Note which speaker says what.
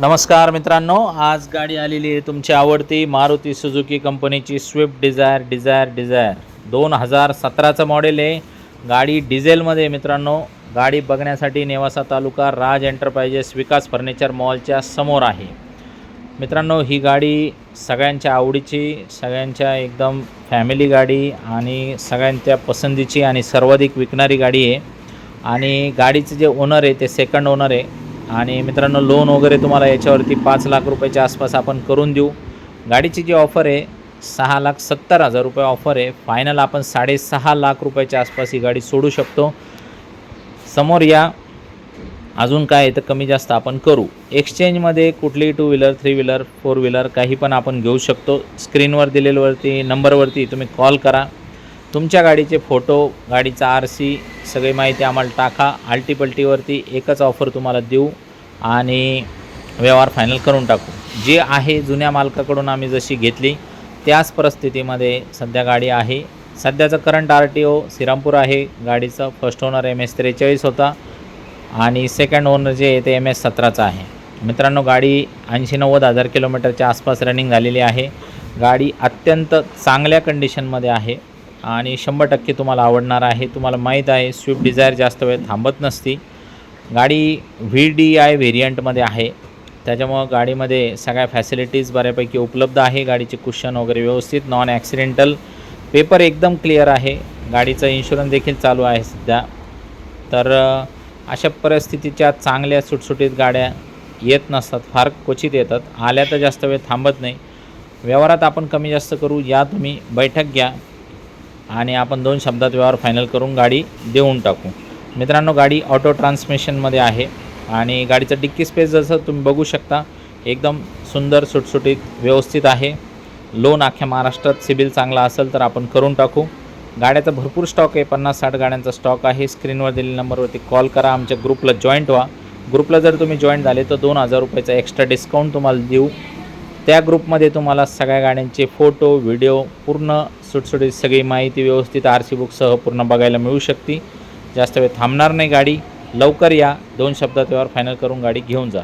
Speaker 1: नमस्कार मित्रांनो आज गाडी आलेली आहे तुमची आवडती मारुती सुझुकी कंपनीची स्विफ्ट डिझायर डिझायर डिझायर दोन हजार सतराचं मॉडेल आहे. गाडी डिझेलमध्ये मित्रांनो. गाडी बघण्यासाठी नेवासा तालुका राज एंटरप्राइजेस विकास फर्निचर मॉलच्या समोर आहे. मित्रांनो ही गाडी सगळ्यांच्या आवडीची सगळ्यांच्या एकदम फॅमिली गाडी आणि सगळ्यांच्या पसंतीची आणि सर्वाधिक विकणारी गाडी आहे. आणि गाडीचे जे ओनर आहे ते सेकंड ओनर आहे. आणि मित्रांनो लोन वगैरे तुम्हाला याच्यावरती पाच लाख रुपयाच्या आसपास आपण करून देऊ. गाडीची जी ऑफर आहे सहा लाख सत्तर हजार रुपये ऑफर आहे. फायनल आपण साडेसहा लाख रुपयाच्या आसपास ही गाडी सोडू शकतो. समोर या. अजून काय आहे तर कमी जास्त आपण करू. एक्सचेंजमध्ये कुठलीही two wheeler three wheeler four wheeler काही पण आपण घेऊ शकतो. स्क्रीनवर दिलेल्यावरती नंबरवरती तुम्ही कॉल करा. तुमच्या गाडीचे फोटो गाडीचा आर सी सगळी माहिती आम्हाला टाका. आलटीपलटीवरती एकच ऑफर तुम्हाला देऊ आणि व्यवहार फायनल करून टाकू. जे आहे जुन्या मालकाकडून आम्ही जशी घेतली त्याच परिस्थितीमध्ये सध्या गाडी आहे. सध्याचं current R T O Shrirampur आहे. गाडीचं फर्स्ट ओनर एम एस त्रेचाळीस होता आणि सेकंड ओनर जे आहे ते एम एस सतराचं आहे. मित्रांनो गाडी ऐंशी नव्वद हजार किलोमीटरच्या आसपास रनिंग झालेली आहे. गाडी अत्यंत चांगल्या कंडिशनमध्ये आहे. आणि शंभर टक्के तुम्हाला आवडणार आहे. तुम्हाला माहीत आहे स्विफ्ट डिझायर जास्त वेळ थांबत नसती. गाडी व्ही डी आय व्हेरियंटमध्ये आहे. त्याच्यामुळं गाडीमध्ये सगळ्या फॅसिलिटीज बऱ्यापैकी उपलब्ध आहे. गाडीचे कुशन वगैरे व्यवस्थित नॉन ॲक्सिडेंटल पेपर एकदम क्लिअर आहे. गाडीचं इन्शुरन्स देखील चालू आहे सध्या. तर अशा परिस्थितीच्या चांगल्या सुटसुटीत गाड्या येत नसतात. फार क्वचित येतात. आल्या तर जास्त वेळ थांबत नाही. व्यवहारात आपण कमी जास्त करू या तुम्ही बैठक घ्या. आणि आपण दोन शब्दात व्यवहार फायनल करून गाडी देऊन टाकू. मित्रांनो गाडी ऑटो ट्रान्समिशनमध्ये आहे आणि गाडीचं डिक्की स्पेस जसं तुम्ही बघू शकता एकदम सुंदर सुटसुटीत व्यवस्थित आहे. लोन अख्ख्या महाराष्ट्रात सिबिल चांगला असेल तर आपण करून टाकू. गाड्याचा भरपूर स्टॉक आहे पन्नास साठ गाड्यांचा स्टॉक आहे. स्क्रीनवर दिलेल्या नंबरवरती कॉल करा आमच्या ग्रुपला जॉईंट व्हा. ग्रुपला जर तुम्ही जॉईन झाले तर दोन हजार रुपयाचा एक्स्ट्रा डिस्काउंट तुम्हाला देऊ. त्या ग्रुपमध्ये तुम्हाला सगळ्या गाड्यांचे फोटो व्हिडिओ पूर्ण सुटसुटीत सगळी माहिती व्यवस्थित आर सी बुकसह पूर्ण बघायला मिळू शकते. जास्त वेळ थांबणार नाही गाडी. लवकर या. दोन शब्दात व्यवहार फायनल करून गाडी घेऊन जा.